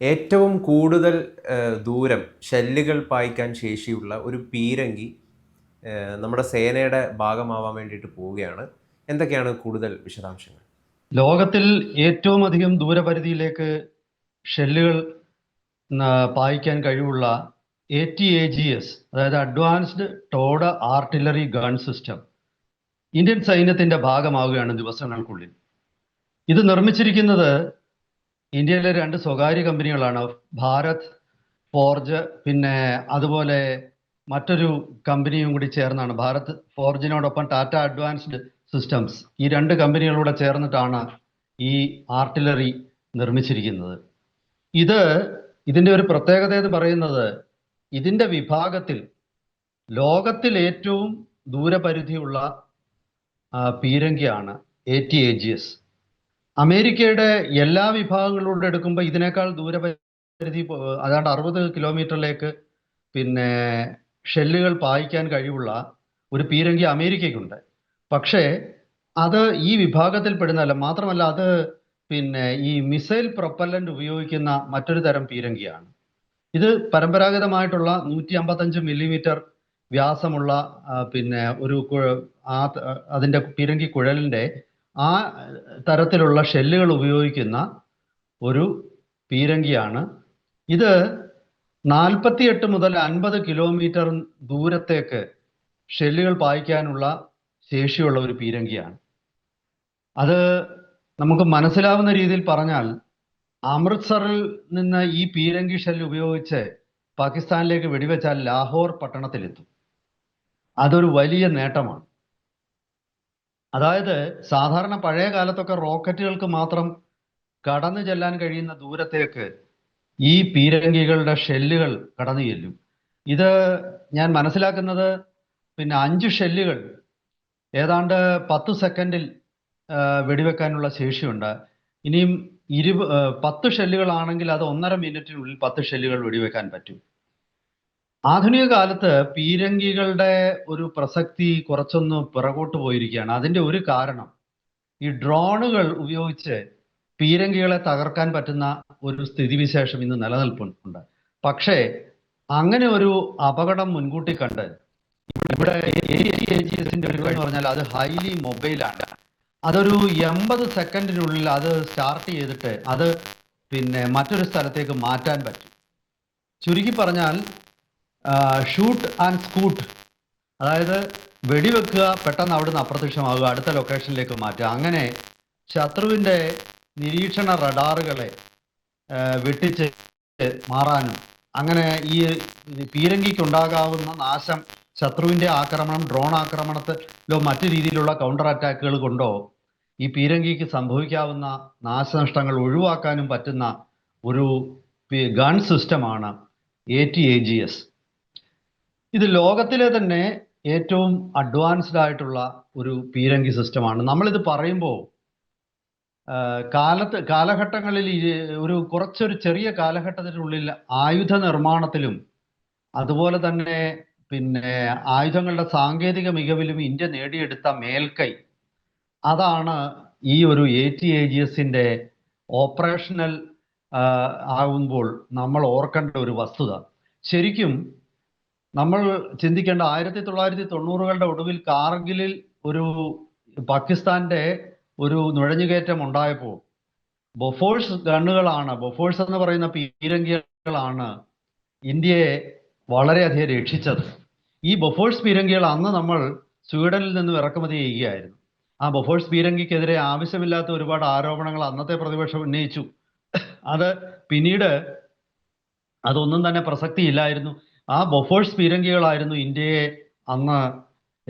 ഏറ്റവും കൂടുതൽ ദൂരം ഷെല്ലുകൾ പായിക്കാൻ ശേഷിയുള്ള ഒരു പീരങ്കി നമ്മുടെ സേനയുടെ ഭാഗമാവാൻ വേണ്ടിയിട്ട് പോവുകയാണ്. എന്തൊക്കെയാണ് കൂടുതൽ വിശദാംശങ്ങൾ? ലോകത്തിൽ ഏറ്റവും അധികം ദൂരപരിധിയിലേക്ക് ഷെല്ലുകൾ പായിക്കാൻ കഴിവുള്ള A T A G S അതായത് advanced towed artillery gun system Indian സൈന്യത്തിന്റെ ഭാഗമാവുകയാണ് ദിവസങ്ങൾക്കുള്ളിൽ. ഇത് നിർമ്മിച്ചിരിക്കുന്നത് ഇന്ത്യയിലെ രണ്ട് സ്വകാര്യ കമ്പനികളാണ് ഭാരത് ഫോർജ് പിന്നെ അതുപോലെ മറ്റൊരു കമ്പനിയും കൂടി ചേർന്നാണ്. ഭാരത് ഫോർജിനോടൊപ്പം ടാറ്റ അഡ്വാൻസ്ഡ് സിസ്റ്റംസ് ഈ രണ്ട് കമ്പനികളൂടെ ചേർന്നിട്ടാണ് ഈ ആർട്ടിലറി നിർമ്മിച്ചിരിക്കുന്നത്. ഇത് ഇതിന്റെ ഒരു പ്രത്യേകത എന്ന് പറയുന്നത് ഇതിന്റെ വിഭാഗത്തിൽ ലോകത്തിൽ ഏറ്റവും ദൂരപരിധിയുള്ള പീരങ്കിയാണ് A T A G S അമേരിക്കയുടെ എല്ലാ വിഭാഗങ്ങളിലൂടെ എടുക്കുമ്പോൾ ഇതിനേക്കാൾ ദൂരപരിധി അതാണ്ട് അറുപത് കിലോമീറ്ററിലേക്ക് പിന്നെ ഷെല്ലുകൾ പായിക്കാൻ കഴിവുള്ള ഒരു പീരങ്കി അമേരിക്കയ്ക്കുണ്ട്. പക്ഷേ അത് ഈ വിഭാഗത്തിൽ പെടുന്നതല്ല. മാത്രമല്ല അത് പിന്നെ ഈ മിസൈൽ പ്രൊപ്പല്ലന്റ് ഉപയോഗിക്കുന്ന മറ്റൊരു തരം പീരങ്കിയാണ്. ഇത് പരമ്പരാഗതമായിട്ടുള്ള നൂറ്റി അമ്പത്തഞ്ച് മില്ലിമീറ്റർ വ്യാസമുള്ള പിന്നെ ഒരു അതിന്റെ പീരങ്കി കുഴലിന്റെ ആ തരത്തിലുള്ള ഷെല്ലുകൾ ഉപയോഗിക്കുന്ന ഒരു പീരങ്കിയാണ്. ഇത് നാൽപ്പത്തിയെട്ട് മുതൽ അൻപത് കിലോമീറ്റർ ദൂരത്തേക്ക് ഷെല്ലുകൾ പായിക്കാനുള്ള ശേഷിയുള്ള ഒരു പീരങ്കിയാണ്. അത് നമുക്ക് മനസ്സിലാവുന്ന രീതിയിൽ പറഞ്ഞാൽ അമൃത്സറിൽ നിന്ന് ഈ പീരങ്കി ഷെല്ല് ഉപയോഗിച്ച് പാകിസ്ഥാനിലേക്ക് വെടിവെച്ചാൽ ലാഹോർ പട്ടണത്തിലെത്തും. അതൊരു വലിയ നേട്ടമാണ്. അതായത് സാധാരണ പഴയ കാലത്തൊക്കെ റോക്കറ്റുകൾക്ക് മാത്രം കടന്നു ചെല്ലാൻ കഴിയുന്ന ദൂരത്തേക്ക് ഈ പീരങ്കികളുടെ ഷെല്ലുകൾ കടന്നു ചെല്ലും. ഇത് ഞാൻ മനസ്സിലാക്കുന്നത് പിന്നെ അഞ്ച് ഷെല്ലുകൾ ഏതാണ്ട് പത്ത് സെക്കൻഡിൽ വെടിവെക്കാനുള്ള ശേഷിയുണ്ട്. ഇനിയും ഇരുപ പത്ത് ഷെല്ലുകളാണെങ്കിൽ അത് ഒന്നര മിനിറ്റിനുള്ളിൽ പത്ത് ഷെല്ലുകൾ വെടിവെക്കാൻ പറ്റും. ആധുനിക കാലത്ത് പീരങ്കികളുടെ ഒരു പ്രസക്തി കുറച്ചൊന്ന് പിറകോട്ട് പോയിരിക്കുകയാണ്. അതിന്റെ ഒരു കാരണം ഈ ഡ്രോണുകൾ ഉപയോഗിച്ച് പീരങ്കികളെ തകർക്കാൻ പറ്റുന്ന ഒരു സ്ഥിതിവിശേഷം ഇന്ന് നിലനിൽപ്പുണ്ട്. പക്ഷേ അങ്ങനെ ഒരു അപകടം മുൻകൂട്ടി കണ്ട് ഇവിടെ ഒരു പറഞ്ഞാൽ അത് ഹൈലി മൊബൈലാണ് അതൊരു എൺപത് സെക്കൻഡിനുള്ളിൽ അത് സ്റ്റാർട്ട് ചെയ്തിട്ട് അത് പിന്നെ മറ്റൊരു സ്ഥലത്തേക്ക് മാറ്റാൻ പറ്റും. ചുരുക്കി പറഞ്ഞാൽ ഷൂട്ട് ആൻഡ് സ്കൂട്ട് അതായത് വെടിവെക്കുക പെട്ടെന്ന് അവിടുന്ന് അപ്രത്യക്ഷമാവുക അടുത്ത ലൊക്കേഷനിലേക്ക് മാറ്റുക. അങ്ങനെ ശത്രുവിന്റെ നിരീക്ഷണ റഡാറുകളെ വെട്ടിച്ച് മാറാനും അങ്ങനെ ഈ പീരങ്കിക്കുണ്ടാകാവുന്ന നാശം ശത്രുവിന്റെ ആക്രമണം ഡ്രോൺ ആക്രമണത്തിലോ മറ്റു രീതിയിലുള്ള കൗണ്ടർ അറ്റാക്കുകൾ കൊണ്ടോ ഈ പീരങ്കിക്ക് സംഭവിക്കാവുന്ന നാശനഷ്ടങ്ങൾ ഒഴിവാക്കാനും പറ്റുന്ന ഒരു ഗൺ സിസ്റ്റമാണ് A T A G S ഇത് ലോകത്തിലെ തന്നെ ഏറ്റവും അഡ്വാൻസ്ഡ് ആയിട്ടുള്ള ഒരു പീരങ്കി സിസ്റ്റമാണ് നമ്മളിത് പറയുമ്പോൾ കാലത്ത് കാലഘട്ടങ്ങളിൽ ഒരു കുറച്ചൊരു ചെറിയ കാലഘട്ടത്തിനുള്ളിൽ ആയുധ നിർമ്മാണത്തിലും അതുപോലെ തന്നെ പിന്നെ ആയുധങ്ങളുടെ സാങ്കേതിക മികവിലും ഇന്ത്യ നേടിയെടുത്ത മേൽക്കൈ അതാണ് ഈ ഒരു എ ടി എ ജി എസിന്റെ ഓപ്പറേഷണൽ ആകുമ്പോൾ നമ്മൾ ഓർക്കേണ്ട ഒരു വസ്തുത. ശരിക്കും നമ്മൾ ചിന്തിക്കേണ്ട ആയിരത്തി തൊള്ളായിരത്തി തൊണ്ണൂറുകളുടെ ഒടുവിൽ കാർഗിലിൽ ഒരു പാകിസ്ഥാന്റെ ഒരു നുഴഞ്ഞുകയറ്റം ഉണ്ടായപ്പോൾ ബൊഫോഴ്സ് ഗണ്ണുകളാണ് ബൊഫോഴ്സ് എന്ന് പറയുന്ന പീരങ്കികളാണ് ഇന്ത്യയെ വളരെയധികം രക്ഷിച്ചത്. ഈ ബൊഫോഴ്സ് പീരങ്കികൾ അന്ന് നമ്മൾ സ്വീഡനിൽ നിന്ന് ഇറക്കുമതി ചെയ്യുകയായിരുന്നു. ആ ബൊഫോഴ്സ് പീരങ്കിക്കെതിരെ ആവശ്യമില്ലാത്ത ഒരുപാട് ആരോപണങ്ങൾ അന്നത്തെ പ്രതിപക്ഷം ഉന്നയിച്ചു. അത് പിന്നീട് അതൊന്നും തന്നെ പ്രസക്തിയില്ലായിരുന്നു. ആ ബൊഫോഴ്സ് പീരങ്കികളായിരുന്നു ഇന്ത്യയെ അന്ന്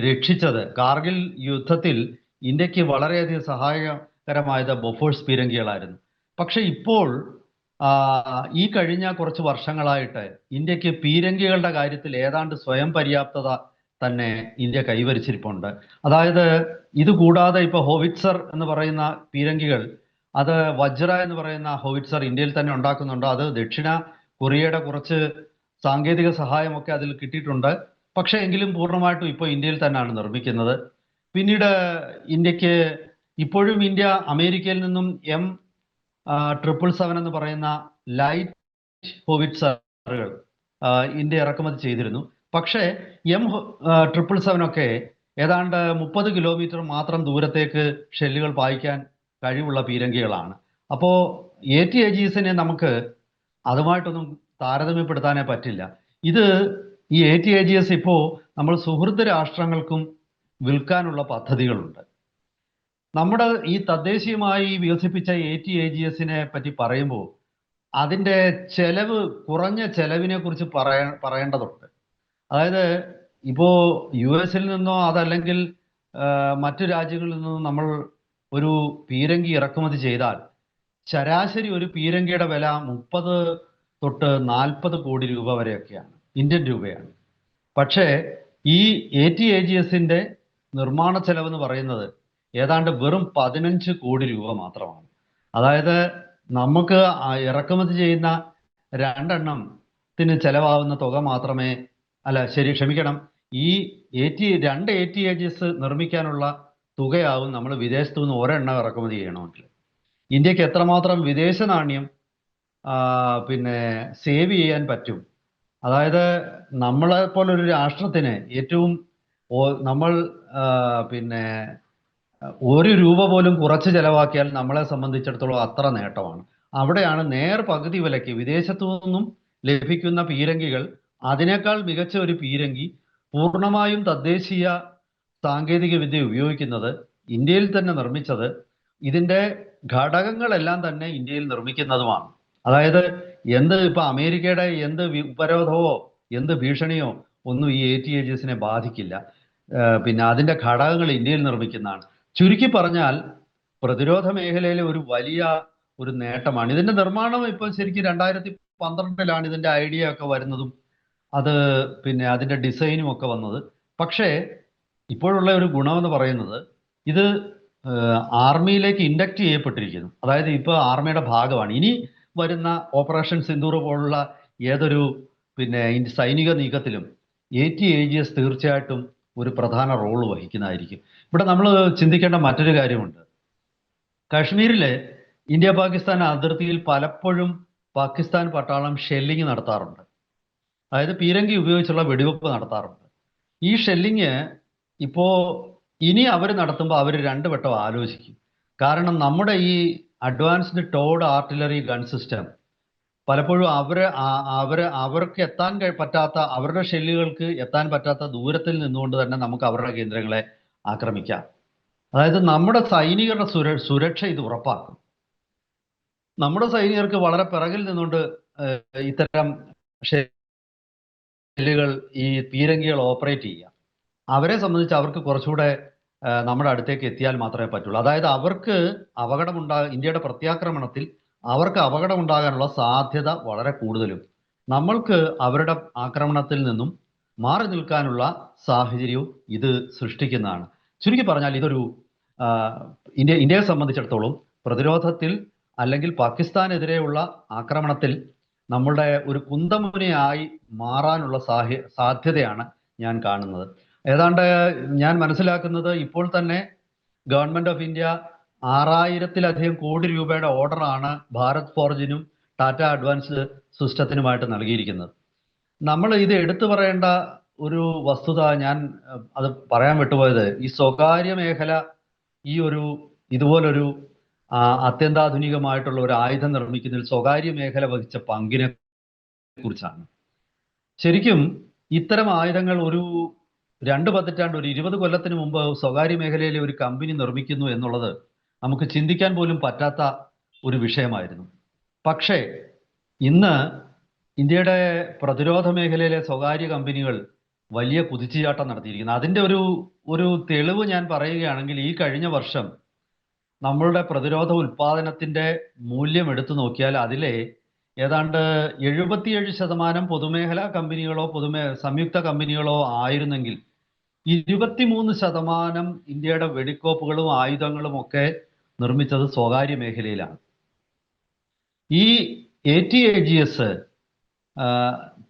രക്ഷിച്ചത്. കാർഗിൽ യുദ്ധത്തിൽ ഇന്ത്യയ്ക്ക് വളരെയധികം സഹായകരമായത് ബൊഫോഴ്സ് പീരങ്കികളായിരുന്നു. പക്ഷെ ഇപ്പോൾ ഈ കഴിഞ്ഞ കുറച്ച് വർഷങ്ങളായിട്ട് ഇന്ത്യയ്ക്ക് പീരങ്കികളുടെ കാര്യത്തിൽ ഏതാണ്ട് സ്വയം പര്യാപ്തത തന്നെ ഇന്ത്യ കൈവരിച്ചിരിപ്പുണ്ട്. അതായത് ഇത് കൂടാതെ ഇപ്പൊ ഹോവിറ്റ്സർ എന്ന് പറയുന്ന പീരങ്കികൾ അത് വജ്ര എന്ന് പറയുന്ന ഹോവിറ്റ്സർ ഇന്ത്യയിൽ തന്നെ ഉണ്ടാക്കുന്നുണ്ട്. അത് ദക്ഷിണ കൊറിയയുടെ കുറച്ച് സാങ്കേതിക സഹായമൊക്കെ അതിൽ കിട്ടിയിട്ടുണ്ട്. പക്ഷേ എങ്കിലും പൂർണമായിട്ടും ഇപ്പോൾ ഇന്ത്യയിൽ തന്നെയാണ് നിർമ്മിക്കുന്നത്. പിന്നീട് ഇന്ത്യയ്ക്ക് ഇപ്പോഴും ഇന്ത്യ അമേരിക്കയിൽ നിന്നും എം ട്രിപ്പിൾ സെവൻ എന്ന് പറയുന്ന ലൈറ്റ് ഹോവിറ്റ്സറുകൾ ഇന്ത്യ ഇറക്കുമതി ചെയ്തിരുന്നു. പക്ഷേ എം ട്രിപ്പിൾ സെവൻ ഒക്കെ ഏതാണ്ട് മുപ്പത് കിലോമീറ്റർ മാത്രം ദൂരത്തേക്ക് ഷെല്ലുകൾ പായിക്കാൻ കഴിവുള്ള പീരങ്കികളാണ്. അപ്പോൾ എ ടി എ നമുക്ക് അതുമായിട്ടൊന്നും താരതമ്യപ്പെടുത്താനേ പറ്റില്ല. ഇത് ഈ A T A G S ഇപ്പോൾ നമ്മൾ സുഹൃത്ത് രാഷ്ട്രങ്ങൾക്കും വിൽക്കാനുള്ള പദ്ധതികളുണ്ട്. നമ്മുടെ ഈ തദ്ദേശീയമായി വികസിപ്പിച്ച എ ടി എ ജി എസിനെ പറ്റി പറയുമ്പോൾ അതിന്റെ ചെലവ് കുറഞ്ഞ ചെലവിനെ കുറിച്ച് പറയ പറയേണ്ടതുണ്ട്. അതായത് ഇപ്പോൾ യു എസിൽ നിന്നോ അതല്ലെങ്കിൽ മറ്റു രാജ്യങ്ങളിൽ നിന്നോ നമ്മൾ ഒരു പീരങ്കി ഇറക്കുമതി ചെയ്താൽ ശരാശരി ഒരു പീരങ്കിയുടെ വില മുപ്പത് തൊട്ട് നാൽപ്പത് കോടി രൂപ വരെയൊക്കെയാണ്. ഇന്ത്യൻ രൂപയാണ്. പക്ഷേ ഈ എ ടി എ ജി എസിന്റെ നിർമ്മാണ ചെലവ് എന്ന് പറയുന്നത് ഏതാണ്ട് വെറും പതിനഞ്ച് കോടി രൂപ മാത്രമാണ്. അതായത് നമുക്ക് ഇറക്കുമതി ചെയ്യുന്ന രണ്ടെണ്ണത്തിന് ചെലവാകുന്ന തുക മാത്രമേ അല്ല ശരി ക്ഷമിക്കണം. ഈ എ ടി രണ്ട് എ ടി എസ് നിർമ്മിക്കാനുള്ള തുകയാവും നമ്മൾ വിദേശത്തു നിന്ന് ഒരെണ്ണം ഇറക്കുമതി ചെയ്യണമെങ്കിൽ. ഇന്ത്യയ്ക്ക് എത്രമാത്രം വിദേശ നാണ്യം പിന്നെ സേവ് ചെയ്യാൻ പറ്റും. അതായത് നമ്മളെ പോലൊരു രാഷ്ട്രത്തിന് ഏറ്റവും നമ്മൾ പിന്നെ ഒരു രൂപ പോലും കുറച്ച് ചെലവാക്കിയാൽ നമ്മളെ സംബന്ധിച്ചിടത്തോളം അത്ര നേട്ടമാണ്. അവിടെയാണ് നേർ പകുതി വിലയ്ക്ക് വിദേശത്തു നിന്നും ലഭിക്കുന്ന പീരങ്കികൾ. അതിനേക്കാൾ മികച്ച ഒരു പീരങ്കി പൂർണമായും തദ്ദേശീയ സാങ്കേതിക വിദ്യ ഉപയോഗിക്കുന്നത് ഇന്ത്യയിൽ തന്നെ നിർമ്മിച്ചത്. ഇതിന്റെ ഘടകങ്ങളെല്ലാം തന്നെ ഇന്ത്യയിൽ നിർമ്മിക്കുന്നതുമാണ്. അതായത് എന്ത് ഇപ്പൊ അമേരിക്കയുടെ എന്ത് ഉപരോധമോ എന്ത് ഭീഷണിയോ ഒന്നും ഈ എ ടി ഏജസിനെ ബാധിക്കില്ല. പിന്നെ അതിന്റെ ഘടകങ്ങൾ ഇന്ത്യയിൽ നിർമ്മിക്കുന്നതാണ്. ചുരുക്കി പറഞ്ഞാൽ പ്രതിരോധ മേഖലയിലെ ഒരു വലിയ ഒരു നേട്ടമാണ്. ഇതിന്റെ നിർമ്മാണം ഇപ്പൊ ശരിക്കും രണ്ടായിരത്തി പന്ത്രണ്ടിലാണ് ഇതിന്റെ ഐഡിയ ഒക്കെ വരുന്നതും അത് പിന്നെ അതിന്റെ ഡിസൈനും ഒക്കെ വന്നത്. പക്ഷേ ഇപ്പോഴുള്ള ഒരു ഗുണമെന്ന് പറയുന്നത് ഇത് ആർമിയിലേക്ക് ഇൻഡക്ട് ചെയ്യപ്പെട്ടിരിക്കുന്നു. അതായത് ഇപ്പൊ ആർമിയുടെ ഭാഗമാണ്. ഇനി വരുന്ന ഓപ്പറേഷൻ സിന്ദൂർ പോലുള്ള ഏതൊരു പിന്നെ സൈനിക നീക്കത്തിലും A T A G S തീർച്ചയായിട്ടും ഒരു പ്രധാന റോൾ വഹിക്കുന്നതായിരിക്കും. ഇവിടെ നമ്മൾ ചിന്തിക്കേണ്ട മറ്റൊരു കാര്യമുണ്ട്. കാശ്മീരിലെ ഇന്ത്യ പാകിസ്ഥാൻ അതിർത്തിയിൽ പലപ്പോഴും പാകിസ്ഥാൻ പട്ടാളം ഷെല്ലിങ് നടത്താറുണ്ട്. അതായത് പീരങ്കി ഉപയോഗിച്ചുള്ള വെടിവെപ്പ് നടത്താറുണ്ട്. ഈ ഷെല്ലിങ് ഇപ്പോ ഇനി അവർ നടത്തുമ്പോൾ അവർ രണ്ടു വട്ടം ആലോചിക്കും. കാരണം നമ്മുടെ ഈ advanced towed artillery gun system. പലപ്പോഴും അവർ അവർ അവർക്ക് എത്താൻ പറ്റാത്ത അവരുടെ ഷെല്ലുകൾക്ക് എത്താൻ പറ്റാത്ത ദൂരത്തിൽ നിന്നുകൊണ്ട് തന്നെ നമുക്ക് അവരുടെ കേന്ദ്രങ്ങളെ ആക്രമിക്കാം. അതായത് നമ്മുടെ സൈനികരുടെ സുര സുരക്ഷ ഇത് ഉറപ്പാക്കും. നമ്മുടെ സൈനികർക്ക് വളരെ പിറകിൽ നിന്നുകൊണ്ട് ഇത്തരം ഷെല്ലുകൾ ഈ പീരങ്കികൾ ഓപ്പറേറ്റ് ചെയ്യാം. അവരെ സംബന്ധിച്ച് അവർക്ക് കുറച്ചുകൂടെ നമ്മുടെ അടുത്തേക്ക് എത്തിയാൽ മാത്രമേ പറ്റുള്ളൂ. അതായത് അവർക്ക് അപകടമുണ്ടാ ഇന്ത്യയുടെ പ്രത്യാക്രമണത്തിൽ അവർക്ക് അപകടമുണ്ടാകാനുള്ള സാധ്യത വളരെ കൂടുതലും. നമ്മൾക്ക് അവരുടെ ആക്രമണത്തിൽ നിന്നും മാറി നിൽക്കാനുള്ള സാഹചര്യവും ഇത് സൃഷ്ടിക്കുന്നതാണ്. ചുരുക്കി പറഞ്ഞാൽ ഇതൊരു ഇന്ത്യ ഇന്ത്യയെ സംബന്ധിച്ചിടത്തോളം പ്രതിരോധത്തിൽ അല്ലെങ്കിൽ പാകിസ്ഥാനെതിരെയുള്ള ആക്രമണത്തിൽ നമ്മളുടെ ഒരു കുന്തമുനയായി മാറാനുള്ള സാഹ്യ സാധ്യതയാണ് ഞാൻ കാണുന്നത്. ഏതാണ്ട് ഞാൻ മനസ്സിലാക്കുന്നത് ഇപ്പോൾ തന്നെ ഗവൺമെന്റ് ഓഫ് ഇന്ത്യ ആറായിരത്തിലധികം കോടി രൂപയുടെ ഓർഡറാണ് ഭാരത് ഫോർജിനും ടാറ്റ അഡ്വാൻസ് സിസ്റ്റത്തിനുമായിട്ട് നൽകിയിരിക്കുന്നത്. നമ്മൾ ഇത് എടുത്തു പറയേണ്ട ഒരു വസ്തുത ഞാൻ അത് പറയാൻ വിട്ടുപോയത് ഈ സ്വകാര്യ മേഖല ഈ ഒരു ഇതുപോലൊരു അത്യന്താധുനികമായിട്ടുള്ള ഒരു ആയുധം നിർമ്മിക്കുന്നതിൽ സ്വകാര്യ മേഖല വഹിച്ച പങ്കിനെ കുറിച്ചാണ്. ശരിക്കും ഇത്തരം ആയുധങ്ങൾ ഒരു രണ്ട് പതിറ്റാണ്ട് ഒരു ഇരുപത് കൊല്ലത്തിന് മുമ്പ് സ്വകാര്യ മേഖലയിലെ ഒരു കമ്പനി നിർമ്മിക്കുന്നു എന്നുള്ളത് നമുക്ക് ചിന്തിക്കാൻ പോലും പറ്റാത്ത ഒരു വിഷയമായിരുന്നു. പക്ഷേ ഇന്ന് ഇന്ത്യയുടെ പ്രതിരോധ മേഖലയിലെ സ്വകാര്യ കമ്പനികൾ വലിയ കുതിച്ചുചാട്ടം നടത്തിയിരിക്കുന്നു. അതിന്റെ ഒരു ഒരു തെളിവ് ഞാൻ പറയുകയാണെങ്കിൽ ഈ കഴിഞ്ഞ വർഷം നമ്മളുടെ പ്രതിരോധ ഉൽപാദനത്തിന്റെ മൂല്യം എടുത്തു നോക്കിയാൽ അതിലെ ഏതാണ്ട് എഴുപത്തിയേഴ് ശതമാനം പൊതുമേഖലാ കമ്പനികളോ പൊതുമേ സംയുക്ത കമ്പനികളോ ആയിരുന്നെങ്കിൽ ഇരുപത്തിമൂന്ന് ശതമാനം ഇന്ത്യയുടെ വെടിക്കോപ്പുകളും ആയുധങ്ങളും ഒക്കെ നിർമ്മിച്ചത് സ്വകാര്യ മേഖലയിലാണ്. ഈ A T A G S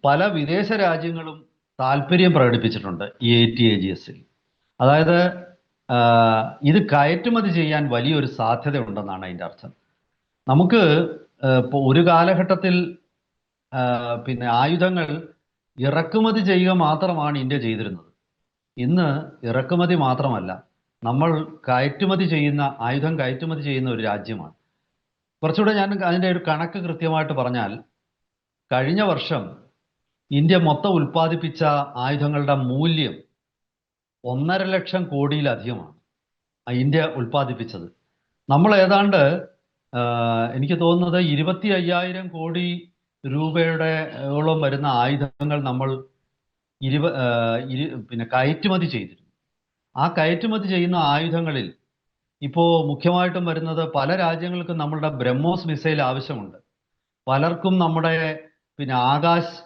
പല വിദേശ രാജ്യങ്ങളും താല്പര്യം പ്രകടിപ്പിച്ചിട്ടുണ്ട് ഈ എ ടി എ ജി എസിൽ അതായത് ഇത് കയറ്റുമതി ചെയ്യാൻ വലിയൊരു സാധ്യത ഉണ്ടെന്നാണ് അതിന്റെ അർത്ഥം. നമുക്ക് ഏഹ്, ഇപ്പൊ ഒരു കാലഘട്ടത്തിൽ പിന്നെ ആയുധങ്ങൾ ഇറക്കുമതി ചെയ്യുക മാത്രമാണ് ഇന്ത്യ ചെയ്തിരുന്നത്. ഇന്ന് ഇറക്കുമതി മാത്രമല്ല നമ്മൾ കയറ്റുമതി ചെയ്യുന്ന ആയുധം കയറ്റുമതി ചെയ്യുന്ന ഒരു രാജ്യമാണ്. കുറച്ചുകൂടെ ഞാൻ അതിന്റെ ഒരു കണക്ക് കൃത്യമായിട്ട് പറഞ്ഞാൽ കഴിഞ്ഞ വർഷം ഇന്ത്യ മൊത്തം ഉൽപ്പാദിപ്പിച്ച ആയുധങ്ങളുടെ മൂല്യം ഒന്നര ലക്ഷം കോടിയിലധികമാണ് ഇന്ത്യ ഉൽപ്പാദിപ്പിച്ചത്. നമ്മൾ ഏതാണ്ട് എനിക്ക് തോന്നുന്നത് ഇരുപത്തി അയ്യായിരം കോടി രൂപയുടെ ഓളം വരുന്ന ആയുധങ്ങൾ നമ്മൾ ഇരുപ ഇരു- പിന്നെ കയറ്റുമതി ചെയ്തിരുന്നു. ആ കയറ്റുമതി ചെയ്യുന്ന ആയുധങ്ങളിൽ ഇപ്പോൾ മുഖ്യമായിട്ടും വരുന്നത് പല രാജ്യങ്ങൾക്കും നമ്മളുടെ ബ്രഹ്മോസ് മിസൈൽ ആവശ്യമുണ്ട്. പലർക്കും നമ്മുടെ പിന്നെ ആകാശ്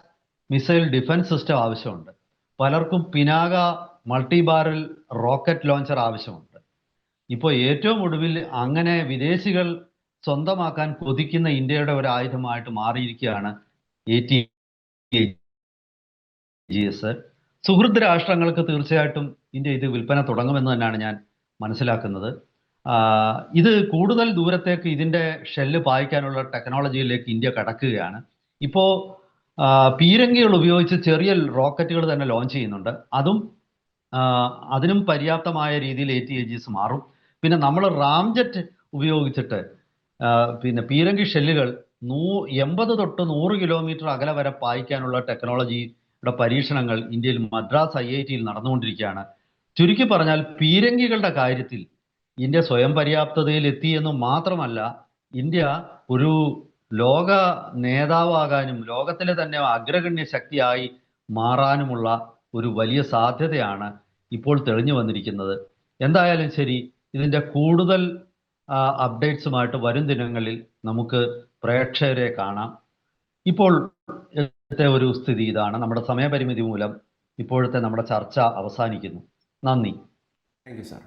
മിസൈൽ ഡിഫൻസ് സിസ്റ്റം ആവശ്യമുണ്ട്. പലർക്കും Pinaka multi barrel rocket launcher ആവശ്യമുണ്ട്. ഇപ്പോൾ ഏറ്റവും ഒടുവിൽ അങ്ങനെ വിദേശികൾ സ്വന്തമാക്കാൻ കൊതിക്കുന്ന ഇന്ത്യയുടെ ഒരു ആയുധമായിട്ട് മാറിയിരിക്കുകയാണ് എ ടി ജി എസ്. സുഹൃദ് രാഷ്ട്രങ്ങൾക്ക് തീർച്ചയായിട്ടും ഇന്ത്യ ഇത് വിൽപ്പന തുടങ്ങുമെന്ന് തന്നെയാണ് ഞാൻ മനസ്സിലാക്കുന്നത്. ഇത് കൂടുതൽ ദൂരത്തേക്ക് ഇതിന്റെ ഷെല്ല് പായിക്കാനുള്ള ടെക്നോളജിയിലേക്ക് ഇന്ത്യ കടക്കുകയാണ്. ഇപ്പോൾ പീരങ്കികൾ ഉപയോഗിച്ച് ചെറിയ റോക്കറ്റുകൾ തന്നെ ലോഞ്ച് ചെയ്യുന്നുണ്ട്. അതും അതിനും പര്യാപ്തമായ രീതിയിൽ എ ടി എജീസ് മാറും. പിന്നെ നമ്മൾ റാംജെറ്റ് ഉപയോഗിച്ചിട്ട് പിന്നെ പീരങ്കി ഷെല്ലുകൾ നൂ എൺപത് തൊട്ട് നൂറ് കിലോമീറ്റർ അകലെ വരെ പായിക്കാനുള്ള ടെക്നോളജിയുടെ പരീക്ഷണങ്ങൾ ഇന്ത്യയിൽ മദ്രാസ് ഐ ഐ ടിയിൽ നടന്നുകൊണ്ടിരിക്കുകയാണ്. ചുരുക്കി പറഞ്ഞാൽ പീരങ്കികളുടെ കാര്യത്തിൽ ഇന്ത്യ സ്വയം പര്യാപ്തതയിൽ എത്തി എന്ന് മാത്രമല്ല ഇന്ത്യ ഒരു ലോക നേതാവാകാനും ലോകത്തിലെ തന്നെ അഗ്രഗണ്യ ശക്തിയായി മാറാനുമുള്ള ഒരു വലിയ സാധ്യതയാണ് ഇപ്പോൾ തെളിഞ്ഞു വന്നിരിക്കുന്നത്. എന്തായാലും ശരി ഇതിന്റെ കൂടുതൽ അപ്ഡേറ്റ്സുമായിട്ട് വരും ദിനങ്ങളിൽ നമുക്ക് പ്രേക്ഷകരെ കാണാം. ഇപ്പോൾ ഒരു സ്ഥിതി ഇതാണ്. നമ്മുടെ സമയപരിമിതി മൂലം ഇപ്പോഴത്തെ നമ്മുടെ ചർച്ച അവസാനിക്കുന്നു. നന്ദി. Thank you sir